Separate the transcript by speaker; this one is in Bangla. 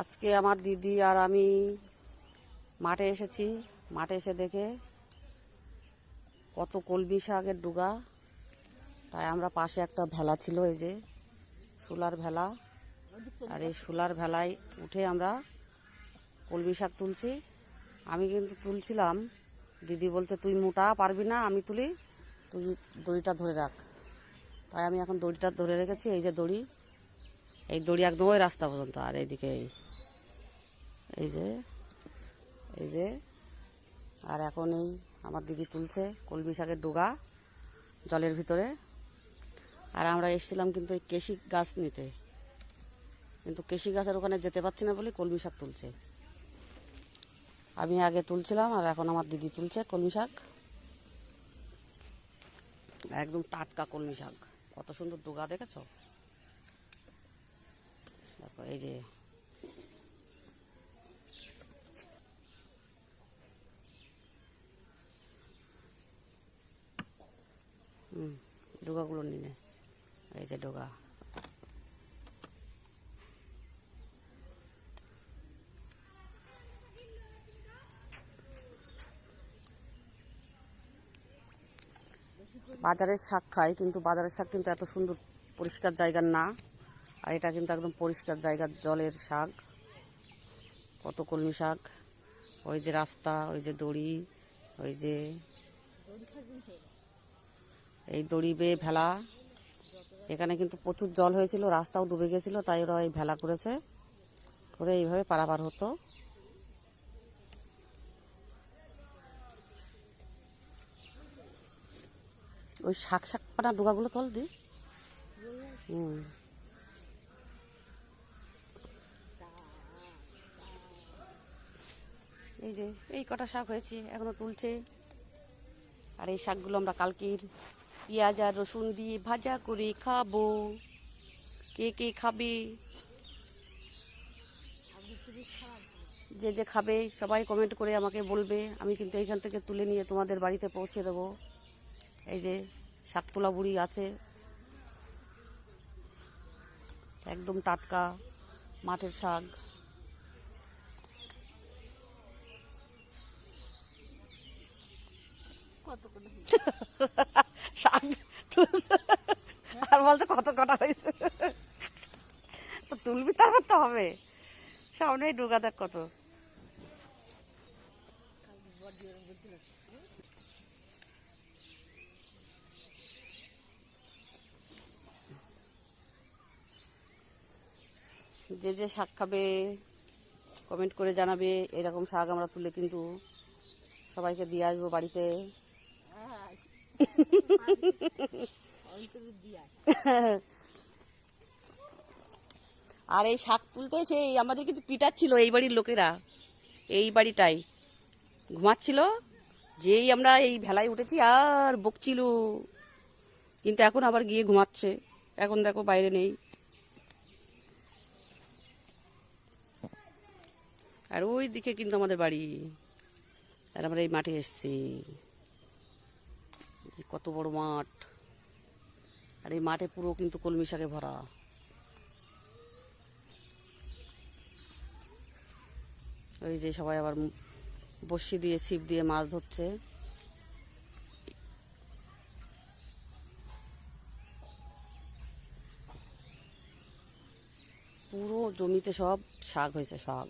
Speaker 1: আজকে আমার দিদি আর আমি মাঠে এসেছি। মাঠে এসে দেখে কত কলমি শাকের ডুগা। তাই আমরা পাশে একটা ভেলা ছিল, এই যে সোলার ভেলা। আর এই সোলার ভেলায় উঠে আমরা কলমি শাক তুলছি। আমি কিন্তু তুলছিলাম। দিদি বলছে, তুই মোটা পারবি না, আমি তুলি। তুই দড়িটা ধরে রাখ। তাই আমি এখন দড়িটা ধরে রেখেছি, এই যে দড়ি। এই দড়ি একদম ওই রাস্তা পর্যন্ত, আর এইদিকে এই। যে এই যে, আর এখন এই আমার দিদি তুলছে কলমি শাকের ডোগা জলের ভিতরে। আর আমরা এসেছিলাম কিন্তু এই কেশি গাছ নিতে। কিন্তু কেশি গাছের ওখানে যেতে পারছি না বলে কলমি শাক তুলছে। আমি আগে তুলছিলাম আর এখন আমার দিদি তুলছে কলমি শাক। একদম টাটকা কলমি শাক। কত সুন্দর ডোগা, দেখেছ? দেখো এই যে। হুম, ডোগাগুলো নিয়ে নে। এই যে ডোগা। বাজারের শাক খাই, কিন্তু বাজারের শাক কিন্তু এত সুন্দর, পরিষ্কার জায়গার না। আর এটা কিন্তু একদম পরিষ্কার জায়গার জলের শাক, কত কলমি শাক, ওই যে রাস্তা, ওই যে দড়ি, ওই যে এই দড়ি বেয়ে ভেলা। এখানে কিন্তু প্রচুর জল হয়েছিল, রাস্তাও ডুবে গেছিল, তাই ওরা এই ভেলা করেছে, করে এইভাবে পারাপার হতো। ওই শাক শাক পাটা ডোকাগুলো তল দি। হুম। এই যে, এই কটা শাক হয়েছে এখনও তুলছে। আর এই শাকগুলো আমরা কালকের পেঁয়াজ আর রসুন দিয়ে ভাজা করে খাব। কে কে খাবে? যে যে খাবে, সবাই কমেন্ট করে আমাকে বলবে। আমি কিন্তু এইখান থেকে তুলে নিয়ে তোমাদের বাড়িতে পৌঁছে দেবো। এই যে, শাক তোলা বুড়ি আছে। একদম টাটকা মাঠের শাক। আর বলতে কত কটা হয়েছে। তো তুলবি তারপর তো হবে। সামনেই ডোকা দেখ কত। যে যে শাক খাবে কমেন্ট করে জানাবে, এরকম শাক আমরা তুলে কিন্তু সবাইকে দিয়ে আসব বাড়িতে। আর এই শাক তুলতে সেই আমাদের কিন্তু পিটাচ্ছিল এই বাড়ির লোকেরা। এই বাড়িটাই। ঘুমাচ্ছিল, যেই আমরা এই ভেলায় উঠেছি আর বকছিল। কিন্তু এখন আবার গিয়ে ঘুমাচ্ছে। এখন দেখো বাইরে নেই। আর ওই দিকে কিন্তু আমাদের বাড়ি। আর আমরা এই মাঠে এসছি। কত বড় মাঠ। আর এই মাঠে পুরো কিন্তু কলমি শাকে ভরা। ওই যে সবাই আবার বসি দিয়ে ছিপ দিয়ে মাছ ধরছে। পুরো জমিতে সব শাক হয়েছে, শাক।